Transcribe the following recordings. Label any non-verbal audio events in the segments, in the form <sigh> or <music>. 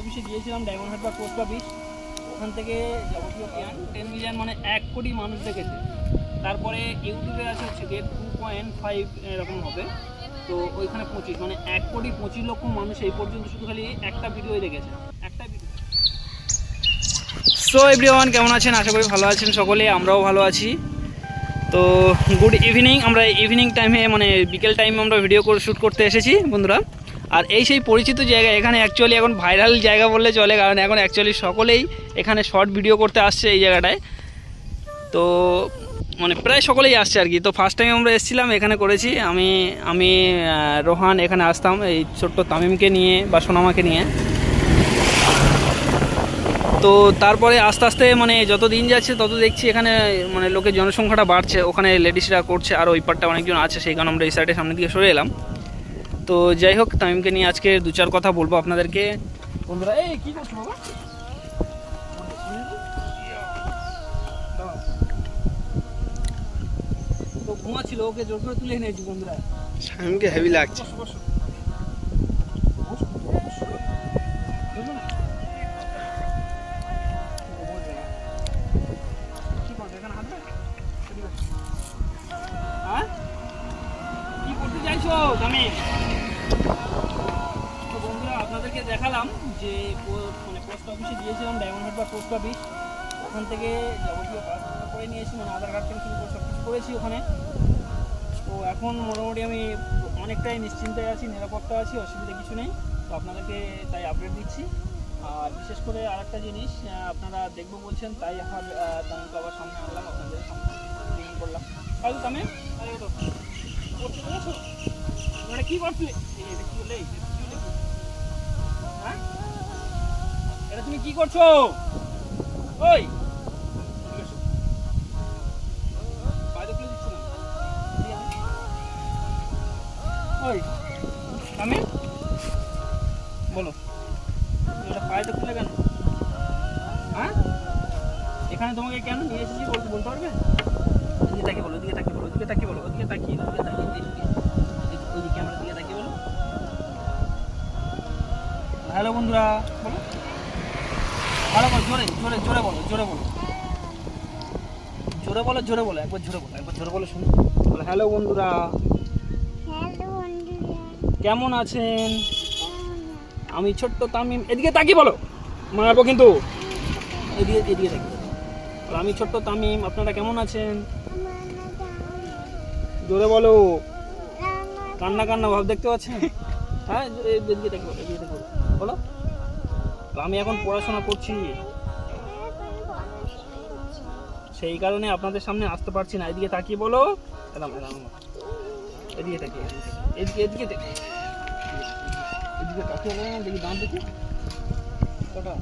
অফিসে গিয়েছিলাম diamond Harbour post office ওখান থেকে যাবতীয় জ্ঞান টেন মিলিয়ন মানে এক কোটি মানুষ দেখেছে। তারপরে ইউটিউবে আছে হচ্ছে গিয়ে টু পয়েন্ট ফাইভ এরকম হবে। তো ওইখানে পঁচিশ মানে এক কোটি পঁচিশ লক্ষ মানুষ এই পর্যন্ত শুধু খালি একটা ভিডিওই দেখেছে। একটা ভিডিও। সো এভরিওয়ান কেমন আছেন? আশা করি ভালো আছেন সকলে, আমরাও ভালো আছি। তো গুড ইভিনিং আমরা ইভিনিং টাইমে মানে বিকেল টাইমে আমরা ভিডিও শ্যুট করতে এসেছি, বন্ধুরা। আর এই সেই পরিচিত জায়গা, এখানে অ্যাকচুয়ালি এখন ভাইরাল জায়গা বললে চলে, কারণ এখন অ্যাকচুয়ালি সকলেই এখানে শর্ট ভিডিও করতে আসছে এই জায়গাটায়। তো মানে প্রায় সকলেই আসছে আর কি। তো ফার্স্ট টাইম আমরা এসেছিলাম, এখানে করেছি। আমি আমি রোহান এখানে আসতাম, এই ছোট্ট তামিমকে নিয়ে বা সোনামাকে নিয়ে। তো তারপরে আস্তে আস্তে মানে যত দিন যাচ্ছে, তত দেখছি এখানে মানে লোকের জনসংখ্যাটা বাড়ছে। ওখানে লেডিসরা করছে, আর ওই পারটা অনেকজন আছে, সেই কারণে আমরা এই সাইডের সামনে দিকে সরে এলাম। তো যাই হোক তামিমকে নিয়ে আজকে দু চার কথা বলব আপনাদেরকে বন্ধুরা এই কি করছ বাবা তো ঘুমাচ্ছিল ওকে জোর করে তুলে এনেছি বন্ধুরা শামিমকে হেভি লাগছে। কি। হ্যাঁ? কি করতে চাইছো তুমি বন্ধুরা আপনাদেরকে দেখালাম যে মানে পোস্ট অফিসে গিয়েছিলাম ডায়মন্ড বা পোস্ট অফিস ওখান থেকে যাবতীয় কাজপত্র করে নিয়েছি মানে আধার কার্ড থেকে সব কিছু করেছি ওখানে তো এখন মোটামুটি আমি অনেকটাই নিশ্চিন্তায় আছি, নিরাপত্তা আছি, অসুবিধা কিছু নেই তো আপনাদেরকে তাই আপডেট দিচ্ছি আর বিশেষ করে আরেকটা জিনিস আপনারা দেখব বলছেন, তাই আমার তামিমকে আবার সামনে আনলাম, আপনাদের সামনে করলাম কাজু তামে আরে ওঠো। করতে পেরেছ? মানে? তুমি কি করছ? ওই! এদিকে এদিকে আমি বলো ওটা পায়ে খুলে কেন হ্যাঁ? এখানে তোমাকে কেন নিয়ে এসেছি বলতে বলতে পারবে? ওদিকে তাকিয়ে বলো ওদিকে তাকিয়ে বলো ওদিকে তাকিয়ে বলো, ওদিকে তাকিয়ে ওদিকে তাকিয়ে, এদিকে এদিকে- ওই ক্যামেরা দিকে তাকিয়ে বলো। হ্যালো বন্ধুরা, বলো। ভালো করে জোরে জোরে জোরে বলো জোরে বলো। জোরে বলো জোরে বলো একবার জোরে বলো একবার জোরে বলো শুনো। বলো হ্যালো বন্ধুরা। কেমন আছেন? আমি ছোট্ট তামিম। এদিকে তাকিয়ে বলো। মারবো কিন্তু। এদিকে এদিকে তাকিয়ে বলো। বলো, আমি ছোট্ট তামিম আপনারা কেমন আছেন? জোরে বলো। কান্না কান্না ভাব দেখতে পাচ্ছেন? <laughs> হ্যাঁ এদিকে বলো এদিকে বলো বলো। বলো, আমি এখন পড়াশোনা করছি। সেই কারণে আপনাদের সামনে আসতে পারছি না। এদিকে তাকিয়ে বলো। এরম এরম। এদিকে তাকিয়ে, এদিকে এদিকে এদিকে তাকিয়ে না দেখি দাম দেখি কটা?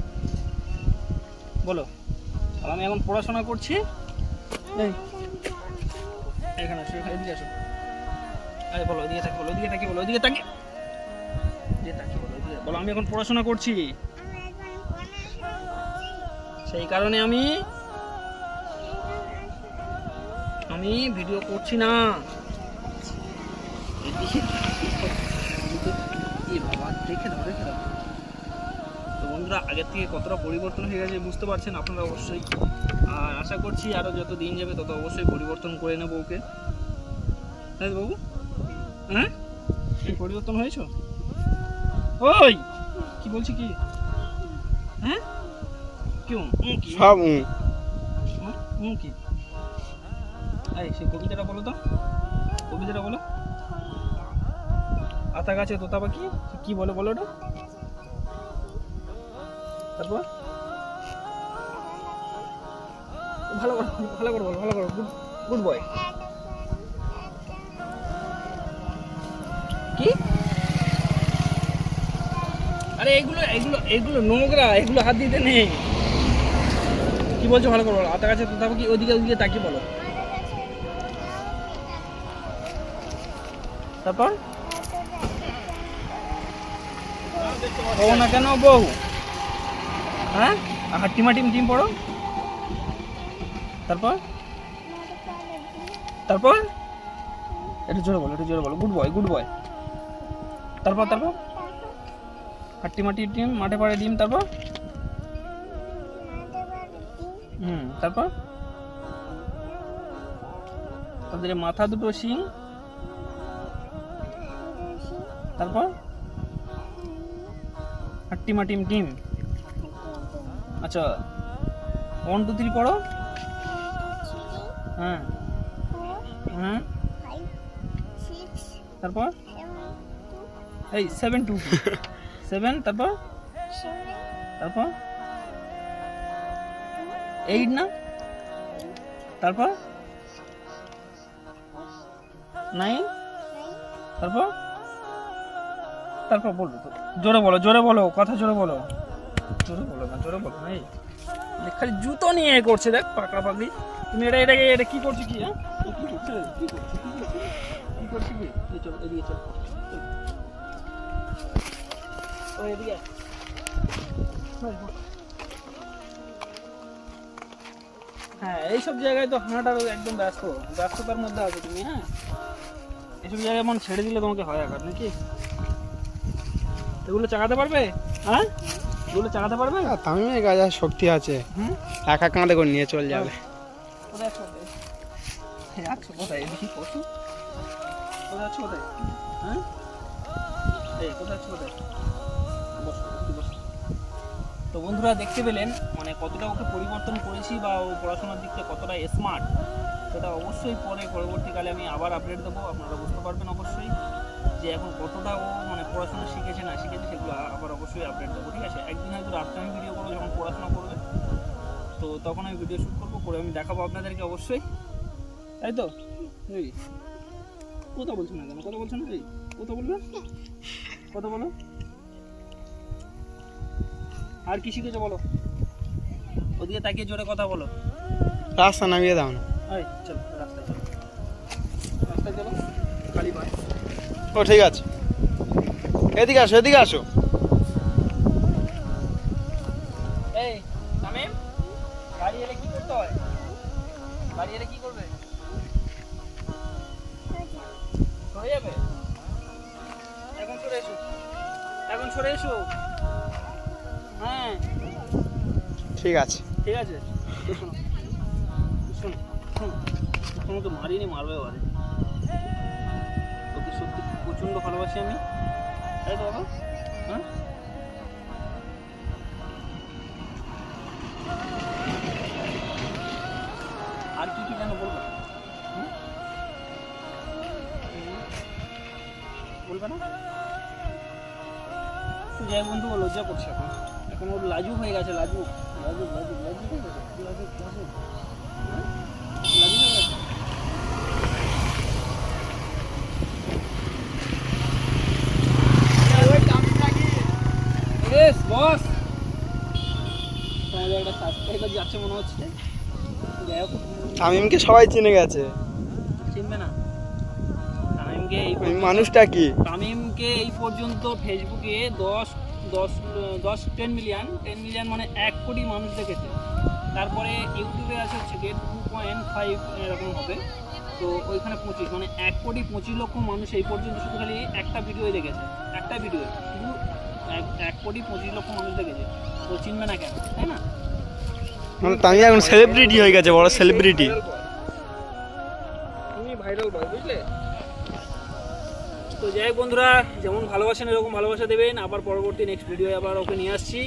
বলো। আর আমি এখন পড়াশোনা করছি। এখানে আসো, এখানে এদিকে আসো। আরে বলো, এদিকে তাকিয়ে বলো, এদিকে তাকিয়ে বলো, এদিকে তাকিয়ে। এদিকে তাকিয়ে বলো বলো, আমি এখন পড়াশোনা করছি। সেই কারণে আমি আমি ভিডিও করছি না। বন্ধুরা, আগের থেকে কতটা পরিবর্তন হয়ে গেছে বুঝতে পারছেন আপনারা অবশ্যই। আর আশা করছি আরও যত দিন যাবে, তত অবশ্যই পরিবর্তন করে নেব ওকে। তাই বাবু? হ্যাঁ? পরিবর্তন হয়েছ? ওই! কি বলছি কি? হ্যাঁ? কেউ উম? কি? সব উম। কি? এই সেই কবিতাটা বলো তো। কবিতাটা বলো। আতা গাছে তোতা পাখি কি বলে বলো ওটা? তারপর? ভালো করে ভালো করে বলো ভালো করে গুড গুড বয় কি? আরে এগুলো এগুলো এগুলো নোংরা এগুলো হাত দিতে নেই। কি বলছো ভালো করে বলো? আতা গাছে তোতা পাখি ওদিকে ওদিকে তাকিয়ে বলো। তারপর? বউ না কেন বউ? হ্যাঁ? আর টিমা টিম টিম পড়ো। তারপর? তারপর? একটু জোরে বলো, একটু জোরে বলো। গুড বয় গুড বয় তারপর তারপর? হাট্টি মাটি ডিম মাঠে পাড়ে ডিম, তারপর? হুম তারপর? তাদের মাথা দুটো শিং। তারপর? হাট্টি মাটিম ডিম। আচ্ছা ওয়ান টু থ্রি পড়ো। হ্যাঁ। হ্যাঁ তারপর? এই সেভেন টু। <laughs> সেভেন তারপর? তারপর? এইট না? তারপর? নাইন তারপর? তারপর বলব তো। জোরে বলো জোরে বলো কথা জোরে বলো। জোরে বলো না জোরে বলো না এই। দেখ, খালি জুতো নিয়ে করছে দেখ পাকড়া পাকড়ি। তুমি এটা এটাকে এটা কি করছ কি হ্যাঁ? কি করছ কি করছ কি এই এদিকে চল। চল। এদিকে হ্যাঁ এইসব জায়গায় তো হাঁটা একদম ব্যস্ত। ব্যস্ততার মধ্যে আছো তুমি হ্যাঁ? এসব জায়গায় মন ছেড়ে দিলে তোমাকে হয় আঘাত নাকি? এগুলো চাকাতে পারবে? হ্যাঁ? এগুলো চাকাতে পারবে? তামিমের গাছ আর শক্তি আছে একা কাঁধে করে নিয়ে চলে যাবে। কোথায় কোথায় হ্যাঁ? এই কোথায় কোথায়। তো বন্ধুরা দেখতে পেলেন মানে কতটা ওকে পরিবর্তন করেছি বা ও পড়াশোনার দিক থেকে কতটা স্মার্ট সেটা অবশ্যই পরে পরবর্তীকালে আমি আবার আপডেট দেবো, আপনারা বুঝতে পারবেন অবশ্যই যে এখন কতটা ও মানে পড়াশোনা শিখেছে, না শিখেছে সেগুলো আবার অবশ্যই আপডেট দেবো, ঠিক আছে? একদিন হয়তো রাত্রে আমি ভিডিও করব যখন পড়াশোনা করবে। তো তখন আমি ভিডিও শ্যুট করব, করে আমি দেখাবো আপনাদেরকে অবশ্যই। তাই তো? এই, কথা বলছো না কেন? কথা বলছো না এই, কথা বলবে? কথা বলো। আর কি শিখেছো বলো? ওদিকে তাকিয়ে জোরে কথা বলো। রাস্তা নামিয়ে দাও না। চলো রাস্তায় চলো। রাস্তায় চলো খালি ও ঠিক আছে। এদিকে আসো এদিকে আসো। এই তামিম গাড়ি এলে কি করতে হয়? গাড়ি এলে কি করবে? সরে যাবে? এখন সরে এসো। এখন সরে এসো। হ্যাঁ। ঠিক আছে। ঠিক আছে। শোনো শোনো শোনো। শোনো তো মারিনি মারবে এবারে ওকে সত্যি প্রচণ্ড ভালোবাসি আমি। তাই তো বাবা? হ্যাঁ? আর কি কি যেন বলব? বলবে না? যাই বন্ধু ও লজ্জা করছে এখন। লাজু হয়ে গেছে লাজু। লাজু লাজু লাজু। হয়ে গেছে লাজু লাজু? লাজু হয়ে গেছে বেশ বস। তোমাদের একটা সাবস্ক্রাইবার যাচ্ছে মনে হচ্ছে। যাই হোক। তামিমকে সবাই চিনে গেছে। চিনবে না। তামিমকে এই মানুষটা কি? তামিমকে এই পর্যন্ত ফেসবুকে দশ দশ দশ টেন মিলিয়ন টেন মিলিয়ন মানে এক কোটি মানুষ দেখেছে। তারপরে ইউটিউবে আছে হচ্ছে গিয়ে টু পয়েন্ট ফাইভ এরকম হবে। তো ওইখানে পঁচিশ মানে এক কোটি পঁচিশ লক্ষ মানুষ এই পর্যন্ত শুধু খালি একটা ভিডিওই দেখেছে। একটা ভিডিও শুধু এক এক কোটি পঁচিশ লক্ষ মানুষ দেখেছে। তো চিনবে না কেন তাই না? মানে তামিম এখন সেলিব্রিটি হয়ে গেছে বড় সেলিব্রিটি তুমি ভাইরাল বয় বুঝলে? তো যাই হোক বন্ধুরা, যেমন ভালোবাসেন এরকম ভালোবাসা দেবেন। আবার পরবর্তী নেক্সট ভিডিও আবার ওকে নিয়ে আসছি।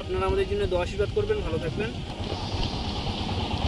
আপনারা আমাদের জন্য দোয়া আশীর্বাদ করবেন। ভালো থাকবেন।